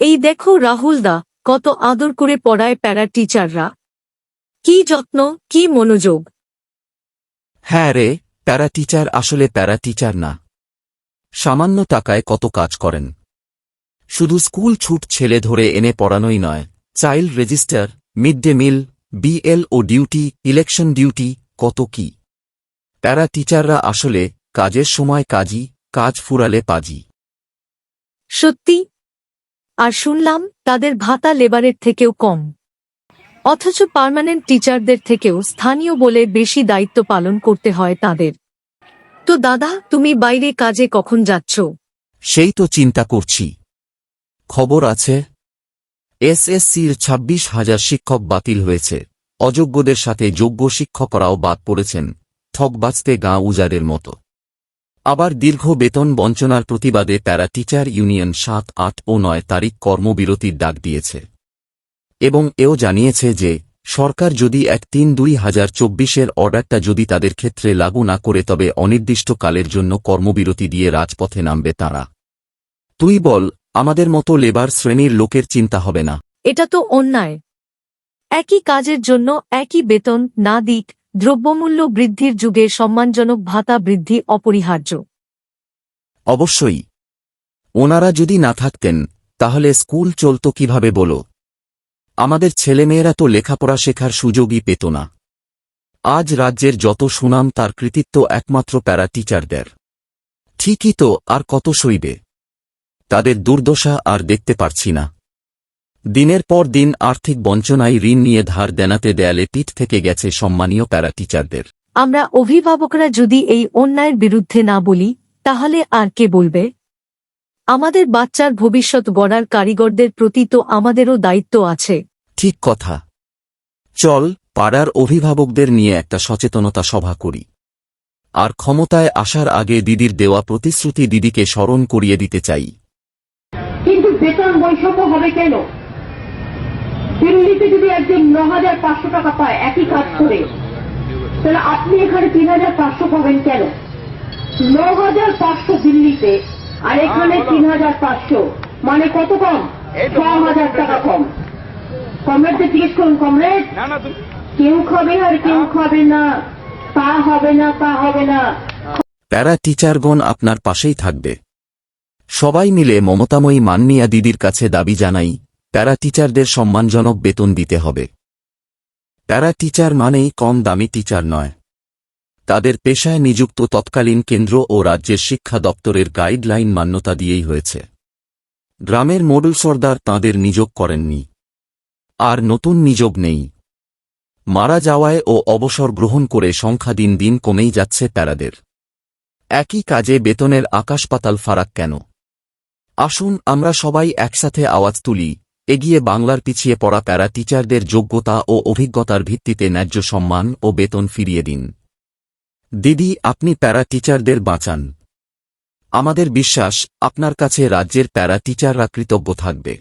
এই দেখো রাহুল দা কত আদর করে পড়ায় প্যারা টিচাররা। কি যত্ন কি মনোযোগ। হ্যাঁ রে প্যারা টিচার আসলে প্যারা টিচার না। সামান্য টাকায় কত কাজ করেন। শুধু স্কুল ছুট ছেলে ধরে এনে পড়ানোই নয় child register mid day meal BL O duty election duty কত কি। প্যারা টিচাররা আসলে কাজের সময় কাজী কাজ ফুরালে পাজি। সত্যি আর শুনলাম, তাদের ভাতা লেবারের থেকেও কম। অথচ পার্মানেন্ট টিচারদের থেকেও স্থানীয় বলে বেশি দায়িত্ব পালন করতে হয় তাদের। তো দাদা, তুমি বাইরে কাজে কখন যাচ্ছ? সেই তো চিন্তা করছি। খবর আছে। এসএসসির ছাব্বিশ হাজার শিক্ষক বাতিল হয়েছে। অযোগ্যদের সাথে যোগ্য শিক্ষকরাও বাদ পড়েছেন। ঠক বাঁচতে গাঁ উজাড়ের মতো। আবার দীর্ঘ বেতন বঞ্চনার প্রতিবাদে প্যারা টিচার ইউনিয়ন সাত, আট ও নয় তারিখ কর্মবিরতির ডাক দিয়েছে। এবং এও জানিয়েছে যে, সরকার যদি এক তিন দুই হাজার চব্বিশের অর্ডারটা যদি তাদের ক্ষেত্রে লাগু না করে তবে অনির্দিষ্টকালের জন্য কর্মবিরতি দিয়ে রাজপথে নামবে তারা। তুই বল, আমাদের মতো লেবার শ্রেণির লোকের চিন্তা হবে না। এটা তো অন্যায়। একই কাজের জন্য একই বেতন না দিক দ্রব্যমূল্য বৃদ্ধির যুগে সম্মানজনক ভাতা বৃদ্ধি অপরিহার্য। অবশ্যই। ওনারা যদি না থাকতেন, তাহলে স্কুল চলত কীভাবে বলো? আমাদের ছেলেমেয়েরা তো লেখাপড়া শেখার সুযোগই পেত না। আজ রাজ্যের যত সুনাম তার কৃতিত্ব একমাত্র প্যারা টিচারদের ঠিকই তো, আর কত সইবে? তাদের দুর্দশা আর দেখতে পারছি না। দিনের পর দিন আর্থিক বঞ্চনায় ঋণ নিয়ে ধার দেনাতে দেয়ালে পিঠ থেকে গেছে সম্মানীয় প্যারা টিচারদের আমরা অভিভাবকরা যদি এই অন্যায়ের বিরুদ্ধে না বলি তাহলে আর কে বলবে? আমাদের বাচ্চার ভবিষ্যৎ গড়ার কারিগরদের প্রতি তো আমাদেরও দায়িত্ব আছে। ঠিক কথা। চল পাড়ার অভিভাবকদের নিয়ে একটা সচেতনতা সভা করি। আর ক্ষমতায় আসার আগে দিদির দেওয়া প্রতিশ্রুতি দিদিকে স্মরণ করিয়ে দিতে চাই। কিন্তু বেতন বৈষম্য হবে কেন? দিল্লিতে যদি একজন ন হাজার পাঁচশো টাকা পায় একই কাজ করে তাহলে আপনি এখানে তিন হাজার পাঁচশো পাবেন কেন? ন হাজার পাঁচশো দিল্লিতে আর এখানে তিন হাজার পাঁচশো মানে কত কম? ছ হাজার টাকা কম। কমরেডদের জিজ্ঞেস করুন কমরেড কেউ খাবে আর কেউ খাবে না তা হবে না তা হবে না। প্যারা টিচারগণ আপনার পাশেই থাকবে। সবাই মিলে মমতাময়ী মাননীয়া দিদির কাছে দাবি জানাই প্যারা টিচারদের সম্মানজনক বেতন দিতে হবে। প্যারা টিচার মানেই কম দামি টিচার নয়। তাদের পেশায় নিযুক্ত তৎকালীন কেন্দ্র ও রাজ্যের শিক্ষা দপ্তরের গাইডলাইন মান্যতা দিয়েই হয়েছে। গ্রামের মডুল সর্দার তাঁদের নিযোগ করেননি। আর নতুন নিযোগ নেই। মারা যাওয়ায় ও অবসর গ্রহণ করে সংখ্যা দিন দিন কমেই যাচ্ছে প্যারাদের একই কাজে বেতনের আকাশপাতাল ফারাক কেন? আসুন আমরা সবাই একসাথে আওয়াজ তুলি। এগিয়ে বাংলার পিছিয়ে পড়া প্যারা টিচারদের যোগ্যতা ও অভিজ্ঞতার ভিত্তিতে ন্যায্য সম্মান ও বেতন ফিরিয়ে দিন। দিদি, আপনি প্যারা টিচারদের বাঁচান। আমাদের বিশ্বাস, আপনার কাছে রাজ্যের প্যারা টিচাররা কৃতজ্ঞ থাকবে।